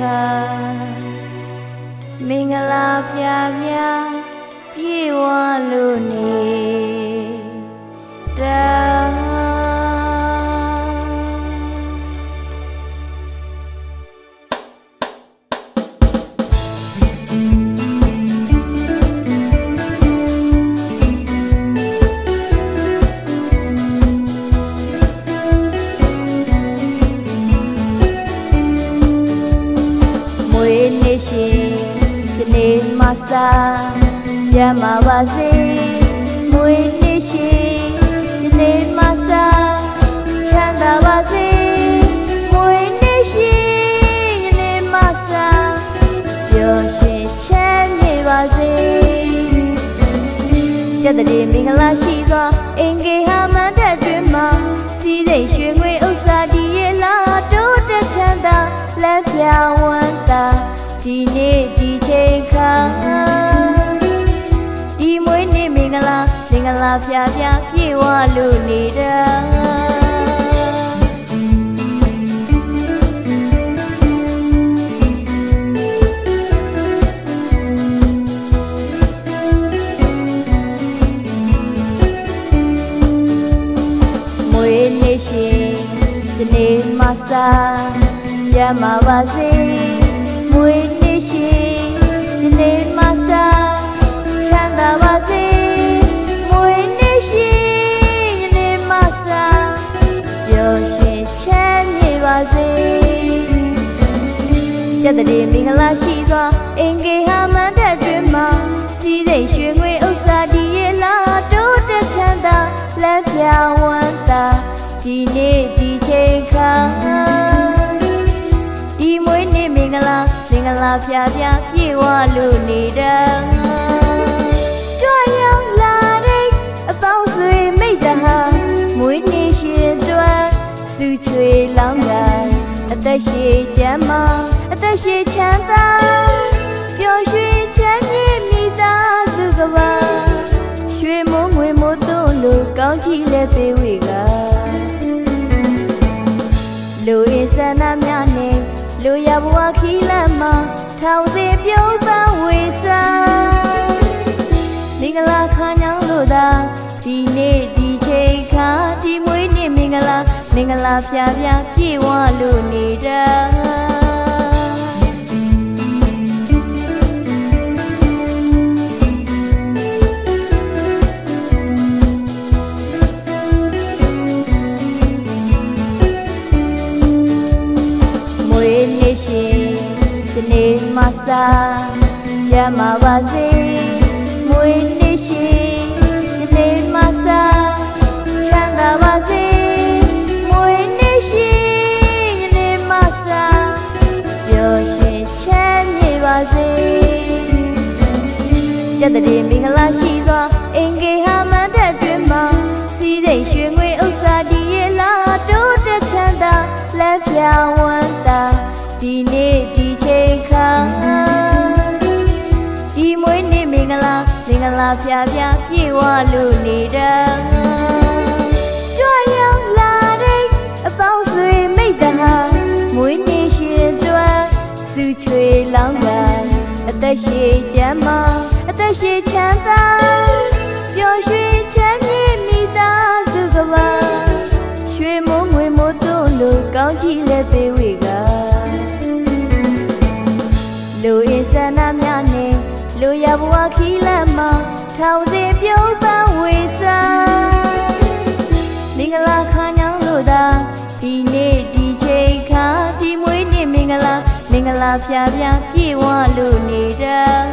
ချိန်ခါမင်္ဂလာဖျားဖျားပြေဝလို့နေတာ ကြမ်းပါပါစေမွေးနေ့ရှင်ဒီနေ့မဆာချမ်းသာပါစေမွေးနေ့ရှင်ဒီနေ့မဆာပျော်ရွှင်ချမ်းမြေပါစေကျက်တဲ့မင်္ဂလာရှိစွာအင်္ဂေဟာမန္တတွင်မှာစီးစိမ်ရွှေ လာဖျားဖျားပြေဝလို့နေတာမွေးနေ့ရှင်ဒီနေ့မဆာကြမ်းပါပါစေ ကျက်တဲ့မင်္ဂလာရှိစွာအင်္ဂေဟာမန္တတွင်မှာစီးစိမ်ရွှေငွေဥစ္စာဒီရဲ့လာတိုးတက်ချမ်းသာလက်ပြဝမ်းသာဒီနေ့ဒီချိန်ခါဒီမွေးနေ့မင်္ဂလာမင်္ဂလာဖျားဖျားပြေဝလို့နေတာကြွရောက်လာတဲ့အပေါင်းဆွေမိတ်တဟာမွေးနေ့ရှင်တွင်စုချွေလောင်းတာအသက်ရှိကြမ်းမအ သက်ရှိချမ်းသာပျော်ရွှင်ချမ်းမြေမိသားစုကပါရွှေမိုးငွေမိုးသွန်းလို့ကောင်းချီလဲပေးဝေကလူရင်းစန္ဒများနဲ့လူရဘဝခီးလမ်းမှာထောင်စီပြုံးပန်းဝေစားမင်္ဂလာခါညောင်းလို့သာဒီနေ့ဒီချိန်ခါဒီမွေးနေ့မင်္ဂလာမင်္ဂလာဖျားဖျားပြေဝလို့နေတာ မ်းပါပါစေမွေးနေ့ရှင်ဒီနေ့မဆာချမ်းသာပါစေမွေးနေ့ရှင်ဒီနေ့မဆာပျော်ရွှင်ချမ်းမြေပါစေကျက်တဲ့မင်္ဂလာရှိ ဖျားဖျားပြေဝလို့နေတာကြွရောက်လာတဲ့အပေါင်းဆွေမိတ်တဟာမွေးနေ့ရှင်တွင်စုချွေလောင်းကအသက်ရှိကြ ဖျားဖျားပြေဝလို့နေတာ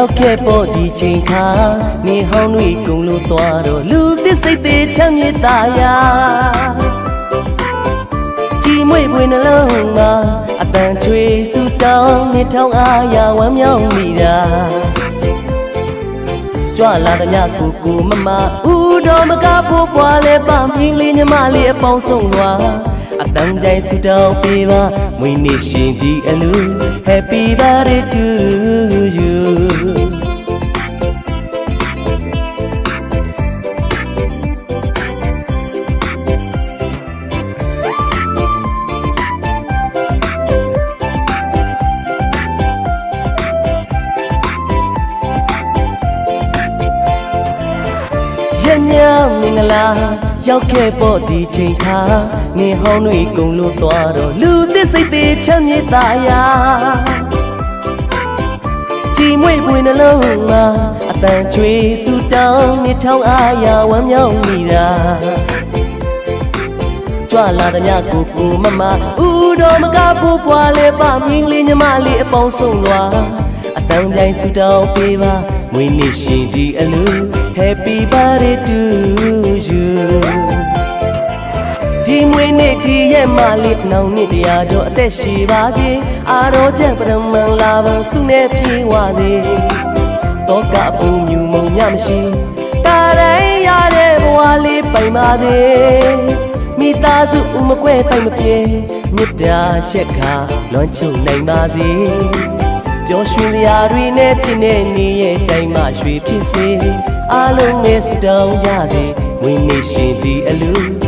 ရောက်ခဲ့ပေါ်ဒီချိန်ခါနေဟောင်းတွေကုန်လို့သွားတော့လူသစ်စိတ်သေးချမ်းမြေ့တာယာကြည်မွေ့ပွေနှလုံးမှာအတန်ချွေဆူတောင်းနေထောင်းအားရဝမ်းမြောက်မိတာကြွလာတဲ့မြကိုကိုမမဦးတော်မကဖို့ပွားလဲပမင်းလေးညီမလေးအပေါင်းဆုံးလွာအတန်တိုင်းဆူတောင်းပေးပါမွေးနေ့ရှင်ဒီအလူ Happy birthday to you ခဲ့ပေါ်ဒီချိန်ခါနေဟောင်းတွေကုန်လို့သွားတော့လူသစ်စိတ်သေးချမ်းမြေ့တာယာကြည်မွေ့ပွေနှလုံးမှာအတန်ချွေဆူတောင်းနေထောင်းအားရဝမ်းမြောက်မိတာကြွလာတဲ့မြကိုကိုမမဦးတော်မကဖို့ပွားလဲပမင်းလေးညီမလေးအပေါင်းဆုံးလွာအတန်တိုင်းဆူတောင်းပေးပါမွေးနေ့ရှင်ဒီအလူ Happy birthday to you ဒီမွေးနေ့ဒီရဲ့မလေးနောင်နှစ်တရားကျော်အသက်ရှိပါစေအာရောချက်ပရမန်လာပါစုနေပြေဝစေတောကအပူမြူမုံညမရှိကာတိုင်းရတဲ့ဘဝလေးပိုင်ပါစေမိသားစုဥမကွဲတိုင်မပြေမေတ္တာရှက်ခါလွန်ချုံနိုင်ပါစေပျော်ရွှင်စရာတွေနဲ့ပြည့်နေနေရဲ့တိုင်းမှာရွှေဖြစ်စေအားလုံးနဲ့စတောင်းကြစေဝင်းနေရှင်ဒီအလူ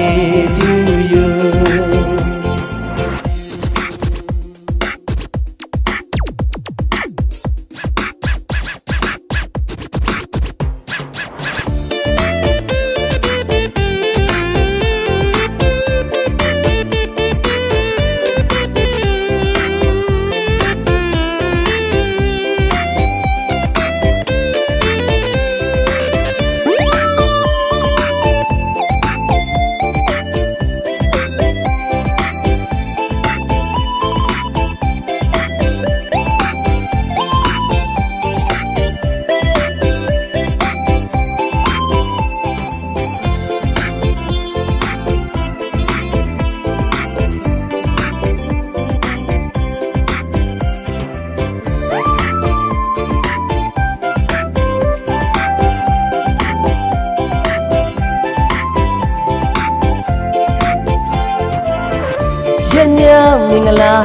င်္ဂလာ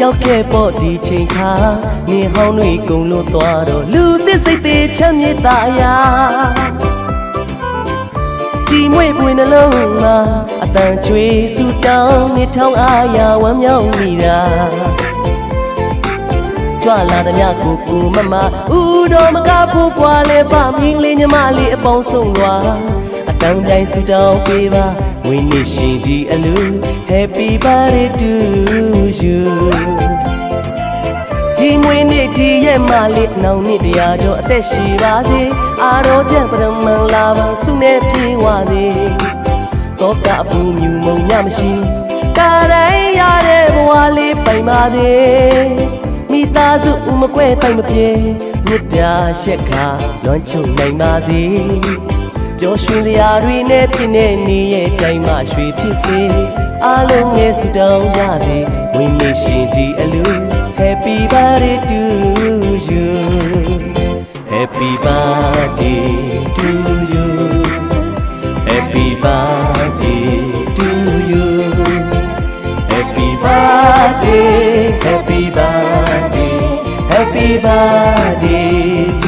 ရောက်ခဲ့ပေါ်ဒီချိန်ခါနေဟောင်းတွေကုန်လို့သွားတော့လူသစ်စိတ်သေးချမ်းမြေ့တာယာကြည်မွေ့ပွေနှလုံးမှာအတန်ချွေဆူတောင်းနေထောင်းအားရဝမ်းမြောက်မိတာကြွလာတဲ့မြကိုကိုမမဦးတော်မကဖို့ပွားလဲပမင်းလေးညီမလေးအပေါင်းဆုံးလွာအတန်းတိုင်းဆူတောင်းပေးပါ ဝင်းနေရှင်ဒီအလူ Happy birthday to you ဒီမွေးနေ့ဒီရဲ့မလေးနောင်နှစ်တရားကျော်အသက်ရှိပါစေအာရောချက်ပရမန်လာပါစုနေပြေဝစေတော့ကအပူမြူမုံညမရှိကာတိုင်းရတဲ့ဘဝလေးပိုင်ပါစေမိသားစုဥမကွဲတိုင်မပြေမေတ္တာရှက်ခါလွန်ချုံနိုင်ပါစေ ပျော်ရွှင်စရာတွေနဲ့ပြည့်နေနေရဲ့တိုင်းမှာရွှေဖြစ်စေအားလုံးငယ်စုတောင်းကြစေဝင်းနေရှင်ဒီအလူ Happy birthday to you Happy birthday to you Happy birthday to you Happy birthday Happy birthday Happy birthday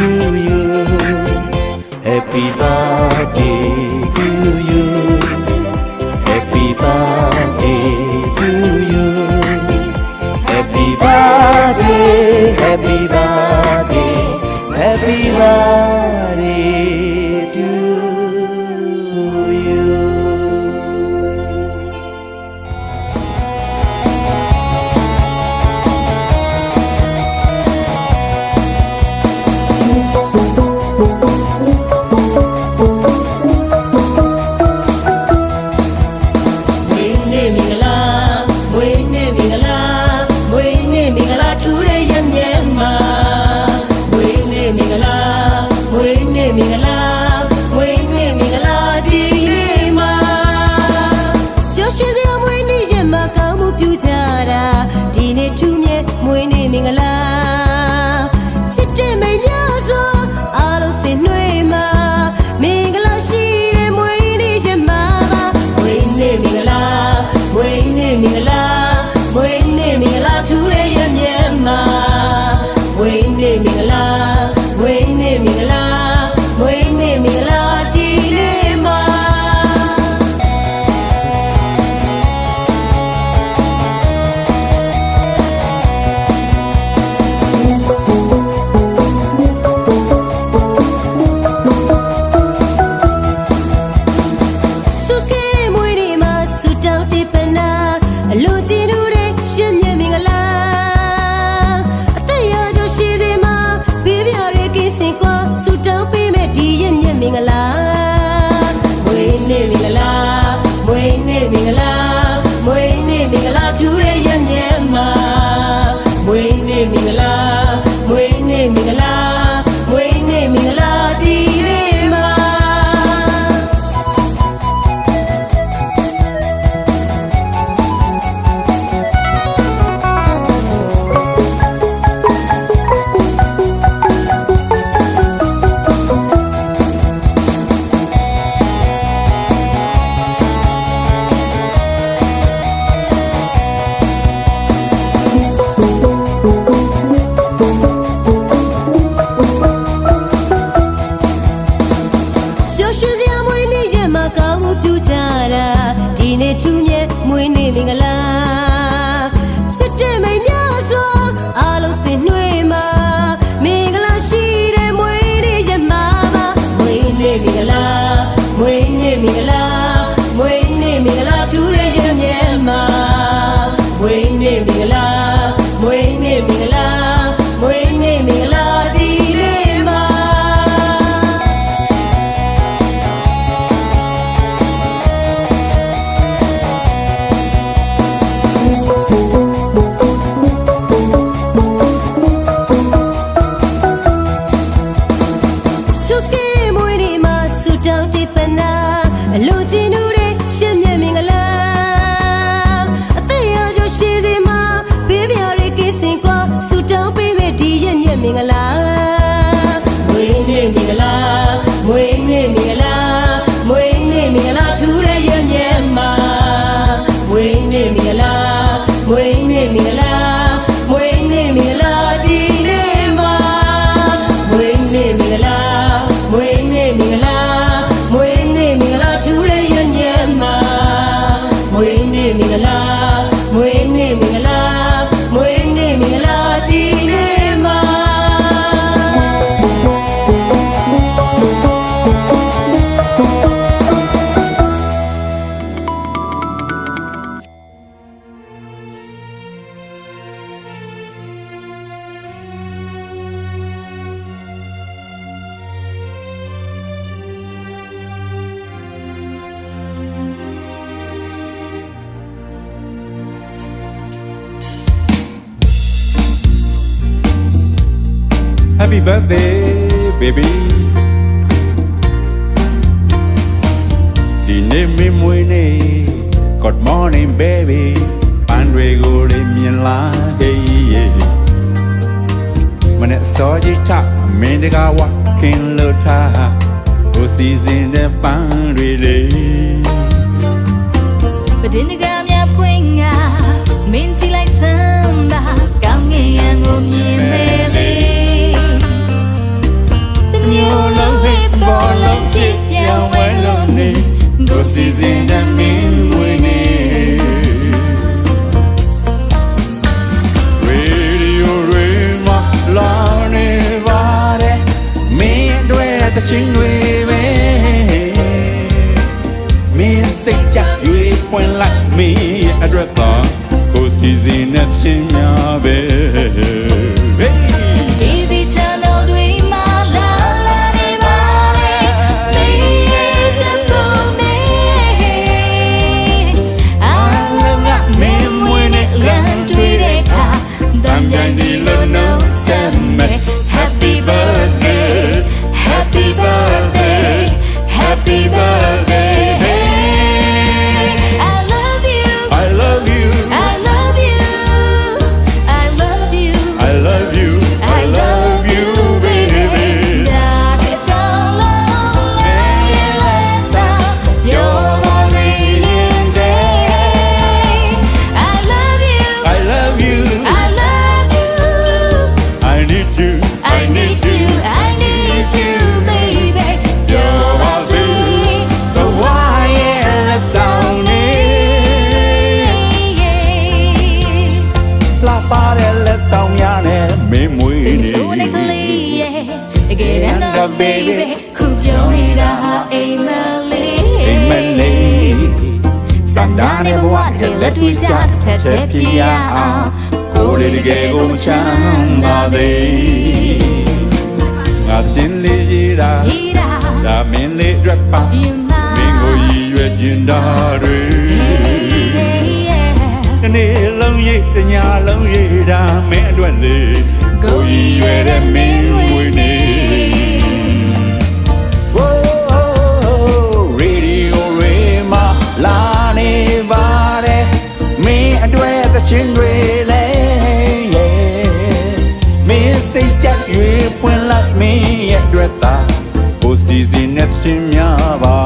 birthday baby ဒီနေ့မင်းမွေးနေ့ good morning baby ပန်းတွေကိုလေးမြင်လား hey yeah မနေ့စောကြီးချမင်းတကာဝခင်လို့ထားိုစီစဉ်တဲ့ပန်းတွေလေပဒင်းကမြဖွင့်ငါမင်းချ ရာတွေတစ်နေ့လုံးရေးတစ်ညလုံးရေးဒါမင်းအတွက်လေကိုကြီးရွယ်တဲ့မင်းဝေးနေ Radio Rema လာနေပါတယ်မင်းအတွက်သချင်းတွေလဲမင်းစိတ်ကြွေးပွင့်လာမင်းရဲ့အတွက်သာကိုစီစဉ်တဲ့သချင်းများပါ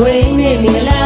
ဝိမေမင်္ဂလာ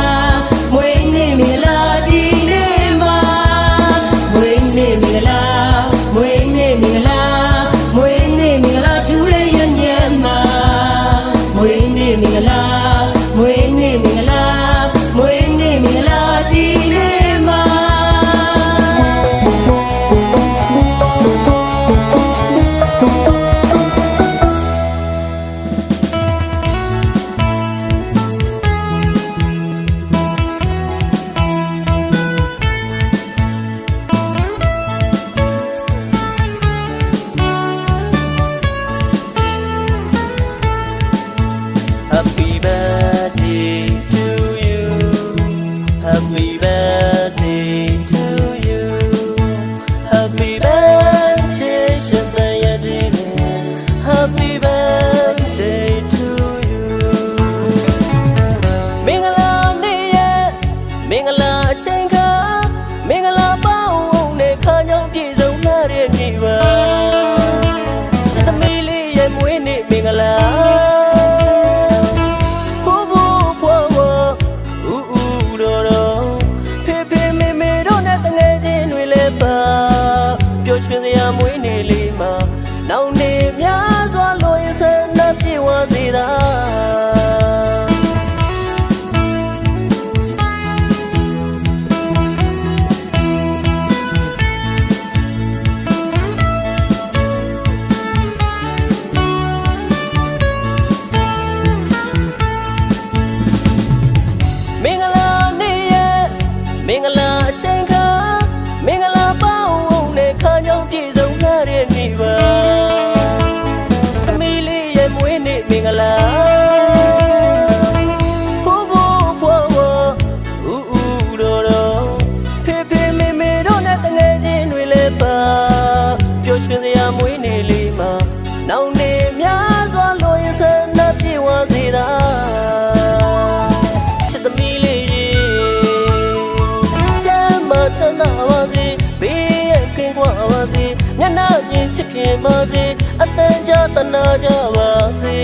ခင်ပါစေအတန်ကြာတနာကြပါစေ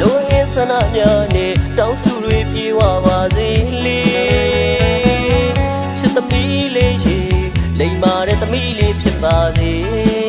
လုံရင်ဆနာများနဲ့တောင်းစုတွေပြေဝပါစေလေချစ်သမီးလေးရေလိမ္မာတဲ့သမီးလေးဖြစ်ပါစေ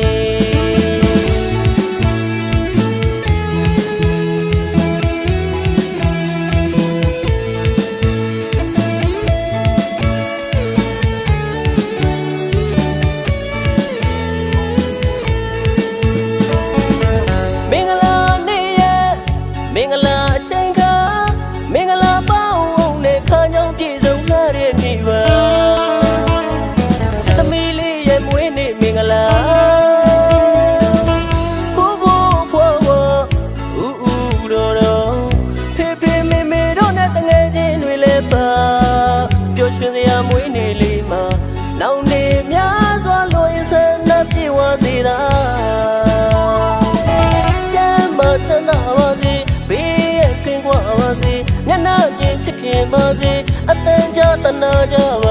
န်